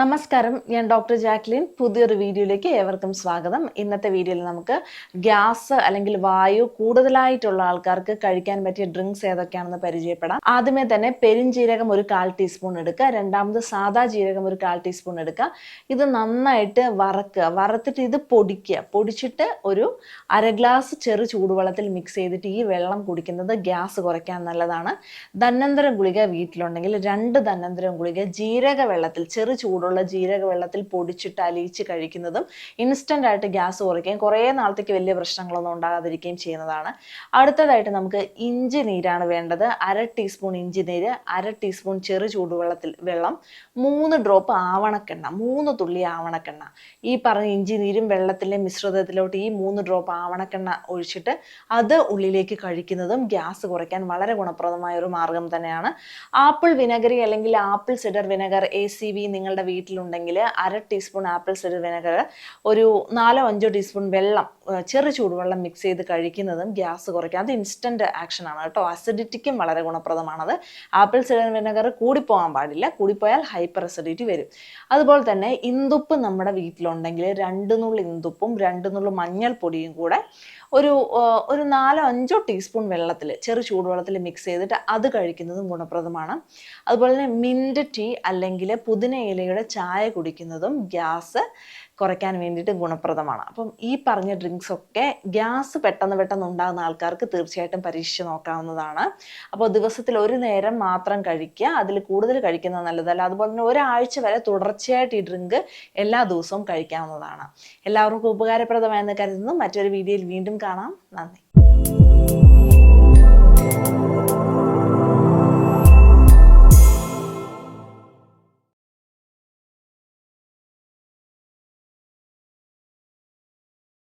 നമസ്കാരം. ഞാൻ doctor Jacqueline. പുതിയൊരു വീഡിയോയിലേക്ക് ഏവർക്കും സ്വാഗതം. ഇന്നത്തെ വീഡിയോയിൽ നമുക്ക് ഗ്യാസ് അല്ലെങ്കിൽ വായു കൂടുതലായിട്ടുള്ള ആൾക്കാർക്ക് കഴിക്കാൻ പറ്റിയ ഡ്രിങ്ക്സ് ഏതൊക്കെയാണെന്ന് പരിചയപ്പെടാം. ആദ്യമേ തന്നെ പെരിഞ്ജീരകം ഒരു കാൽ ടീസ്പൂൺ എടുക്കുക. രണ്ടാമത് സാദാ ജീരകം ഒരു കാൽ ടീസ്പൂൺ എടുക്കുക. ഇത് നന്നായിട്ട് വറക്കുക. വറുത്തിട്ട് ഇത് പൊടിക്കുക. പൊടിച്ചിട്ട് ഒരു അര ഗ്ലാസ് ചെറു ചൂടുവെള്ളത്തിൽ മിക്സ് ചെയ്തിട്ട് ഈ വെള്ളം കുടിക്കുന്നത് ഗ്യാസ് കുറയ്ക്കാൻ നല്ലതാണ്. ധന്വന്തരം ഗുളിക വീട്ടിലുണ്ടെങ്കിൽ രണ്ട് ധന്വന്തരം ഗുളിക ജീരക വെള്ളത്തിൽ ചെറു ചൂടുള്ള ജീരക വെള്ളത്തിൽ പൊടിച്ചിട്ട് അലിയിച്ച് കഴിക്കുന്നതും ഇൻസ്റ്റന്റ് ആയിട്ട് ഗ്യാസ് കുറയ്ക്കുകയും കുറേ നാളത്തേക്ക് വലിയ പ്രശ്നങ്ങളൊന്നും ഉണ്ടാകാതിരിക്കുകയും ചെയ്യുന്നതാണ്. അടുത്തതായിട്ട് നമുക്ക് ഇഞ്ചി നീരാണ് വേണ്ടത്. അര ടീസ്പൂൺ ഇഞ്ചി നീര് അര ടീസ്പൂൺ ചെറു ചൂടുവെള്ളത്തിൽ വെള്ളം മൂന്ന് ഡ്രോപ്പ് ആവണക്കെണ്ണ മൂന്ന് തുള്ളി ആവണക്കെണ്ണ. ഈ പറഞ്ഞ ഇഞ്ചി നീരും വെള്ളത്തിലെ മിശ്രിതത്തിലോട്ട് ഈ മൂന്ന് ഡ്രോപ്പ് ആവണക്കെണ്ണ ഒഴിച്ചിട്ട് അത് ഉള്ളിലേക്ക് കഴിക്കുന്നതും ഗ്യാസ് കുറയ്ക്കാൻ വളരെ ഗുണപ്രദമായ ഒരു മാർഗം തന്നെയാണ്. ആപ്പിൾ വിനഗറി അല്ലെങ്കിൽ apple cider vinegar A C V നിങ്ങളുടെ വീട്ടിലുണ്ടെങ്കിൽ അര ടീസ്പൂൺ ആപ്പിൾ സിഡർ വിനെഗർ ഒരു നാലോ അഞ്ചോ ടീസ്പൂൺ വെള്ളം ചെറു ചൂടുവെള്ളം മിക്സ് ചെയ്ത് കഴിക്കുന്നതും ഗ്യാസ് കുറയ്ക്കും. അത് ഇൻസ്റ്റന്റ് ആക്ഷൻ ആണ് കേട്ടോ. അസിഡിറ്റിക്കും വളരെ ഗുണപ്രദമാണത്. ആപ്പിൾ സിഡർ വിനെഗർ കൂടിപ്പോകാൻ പാടില്ല. കൂടിപ്പോയാൽ ഹൈപ്പർ അസിഡിറ്റി വരും. അതുപോലെ തന്നെ ഇന്തുപ്പ് നമ്മുടെ വീട്ടിലുണ്ടെങ്കിൽ രണ്ട് നുള്ളി ഇന്തുപ്പും രണ്ട് നുള്ളി മഞ്ഞൾപ്പൊടിയും കൂടെ ഒരു ഒരു നാലോ അഞ്ചോ ടീസ്പൂൺ വെള്ളത്തിൽ ചെറു ചൂടുവെള്ളത്തിൽ മിക്സ് ചെയ്തിട്ട് അത് കഴിക്കുന്നതും ഗുണപ്രദമാണ്. അതുപോലെ തന്നെ മിന്റ് ടീ അല്ലെങ്കിൽ പുതിന ഇലയുടെ ചായ കുടിക്കുന്നതും ഗ്യാസ് കുറയ്ക്കാൻ വേണ്ടിയിട്ട് ഗുണപ്രദമാണ്. അപ്പം ഈ പറഞ്ഞ ഡ്രിങ്ക്സ് ഒക്കെ ഗ്യാസ് പെട്ടെന്ന് പെട്ടെന്ന് ഉണ്ടാകുന്ന ആൾക്കാർക്ക് തീർച്ചയായിട്ടും പരീക്ഷിച്ച് നോക്കാവുന്നതാണ്. അപ്പോൾ ദിവസത്തിൽ ഒരു നേരം മാത്രം കഴിക്കുക അതിൽ കൂടുതൽ കഴിക്കുന്നത് നല്ലതല്ല. അതുപോലെ തന്നെ ഒരാഴ്ച വരെ തുടർച്ചയായിട്ട് ഈ ഡ്രിങ്ക് എല്ലാ ദിവസവും കഴിക്കാവുന്നതാണ്. എല്ലാവർക്കും ഉപകാരപ്രദമായെന്ന് കരുതുന്നു. മറ്റൊരു വീഡിയോയിൽ വീണ്ടും കാണാം. നന്ദി.